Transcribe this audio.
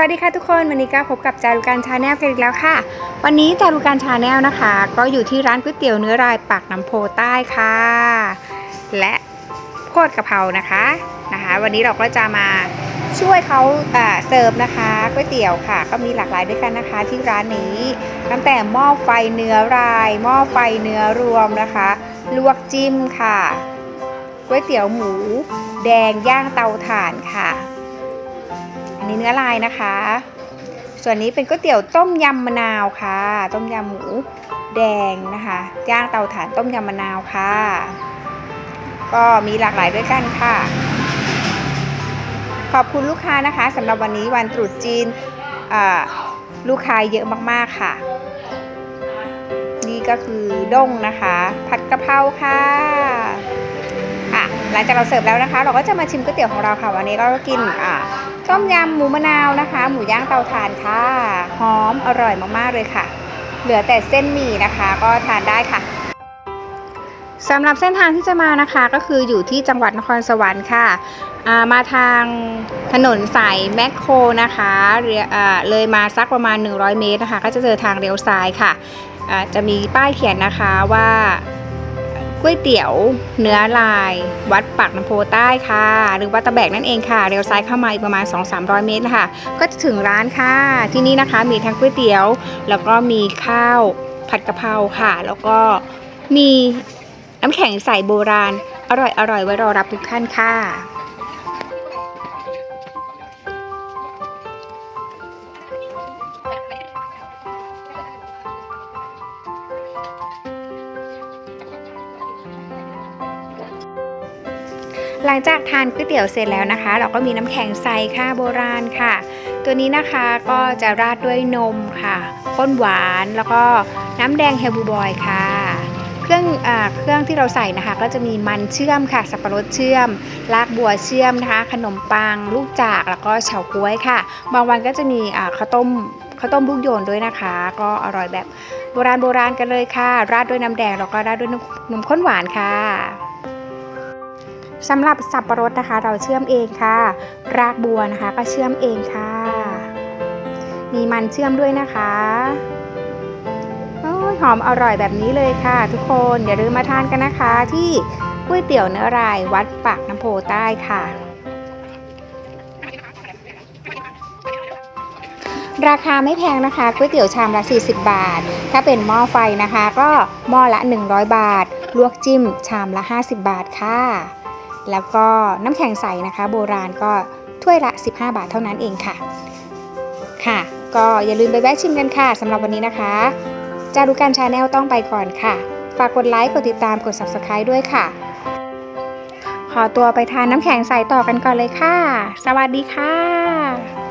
วัสดีค่ะทุกคนวันนี้ก็พบกับจารุการชาแนลกันอีกแล้วค่ะ วันนี้จารุการชาแนลนะคะ ก็อยู่ที่ร้านก๋วยเตี๋ยวเนื้อรายปากน้ำโพใต้ค่ะ และโคตรกะเพรานะคะนะคะ วันนี้เราก็จะมาช่วยเขาเสิร์ฟนะคะก๋วยเตี๋ยวค่ะ ก็มีหลากหลายด้วยกันนะคะ ที่ร้านนี้ตั้งแต่หม้อไฟเนื้อราย หม้อไฟเนื้อรวมนะคะ ลวกจิ้มค่ะก๋วยเตี๋ยวหมู แดงย่างเตาถ่านค่ะ นี้เนื้อลายนะคะ ส่วนนี้เป็นก๋วยเตี๋ยวต้มยำมะนาวค่ะ ต้มยำหมูแดงนะคะย่างเตาถ่านต้มยำมะนาวค่ะ ก็มีหลากหลายด้วยกันค่ะ ขอบคุณลูกค้านะคะสำหรับวันนี้วันตรุษจีนลูกค้าเยอะมากๆค่ะ นี่ก็คือด้งนะคะ ผัดกะเพราค่ะ หลังจากเราเสิร์ฟแล้วนะคะ เราก็จะมาชิมก๋วยเตี๋ยวของเราค่ะ วันนี้เราก็กินอ่าต้มยำหมูมะนาวนะคะ หมูย่างเตาถ่านค่ะหอมอร่อยมากๆเลยค่ะ เหลือแต่เส้นหมี่นะคะ ก็ทานได้ค่ะสำหรับเส้นทางที่จะมานะคะก็คืออยู่ที่จังหวัดนครสวรรค์ค่ะามาทางถนนสายแมคโครนะคะเเลยมาสักประมาณ 100 เมตรนะคะ ก็จะเจอทางเลี้ยวซ้ายค่ะจะมีป้ายเขียนนะคะว่า ก๋วยเตี๋ยว เนื้อลาย วัดปากน้ำโพใต้ค่ะ หรือวัดตะแบกนั่นเองค่ะเรียวซ้ายเข้ามาอีกประมาณ 2-300 เมตรนะคะก็จะถึงร้านค่ะ ที่นี่นะคะมีทั้งก๋วยเตี๋ยว แล้วก็มีข้าวผัดกะเพราค่ะ แล้วก็มีน้ำแข็งใสโบราณ อร่อยอร่อยไว้รอรับทุกท่านค่ะ หลังจากทานก๋วยเตี๋ยวเสร็จแล้วนะคะ เราก็มีน้ำแข็งใสค่ะโบราณค่ะ ตัวนี้นะคะก็จะราดด้วยนมค่ะข้นหวานแล้วก็น้ำแดงเฮลบูบอยค่ะ เครื่องอาเครื่องที่เราใส่นะคะ ก็จะมีมันเชื่อมค่ะ สับปะรดเชื่อม รากบัวเชื่อมนะคะ ขนมปัง ลูกจากแล้วก็เฉาก๊วยค่ะ บางวันก็จะมีอ่าข้าวต้มข้าวต้มลูกโยนด้วยนะคะ ก็อร่อยแบบโบราณโบราณกันเลยค่ะ ราดด้วยน้ำแดงแล้วก็ราดด้วยนมนมข้นหวานค่ะ สำหรับสับปะรดนะคะ เราเชื่อมเองค่ะ รากบัวนะคะ ก็เชื่อมเองค่ะ มีมันเชื่อมด้วยนะคะหอมอร่อยแบบนี้เลยค่ะ ทุกคนอย่าลืมมาทานกันนะคะ ที่ก๋วยเตี๋ยวเนื้อรายวัดปากน้ำโพใต้ค่ะ ราคาไม่แพงนะคะก๋วยเตี๋ยวชามละ 40 บาท ถ้าเป็นหม้อไฟนะคะ ก็หม้อละ 100 บาท ลวกจิ้มชามละ 50 บาทค่ะ แล้วก็น้ำแข็งใสนะคะ โบราณก็ถ้วยละ 15 บาทเท่านั้นเองค่ะ ค่ะ ก็อย่าลืมไปแวะชิมกันค่ะสำหรับวันนี้นะคะ จารุการชาแนลต้องไปก่อนค่ะ ฝากกดไลค์กดติดตามกด subscribe ด้วยค่ะ ขอตัวไปทานน้ำแข็งใสต่อกันก่อนเลยค่ะ สวัสดีค่ะ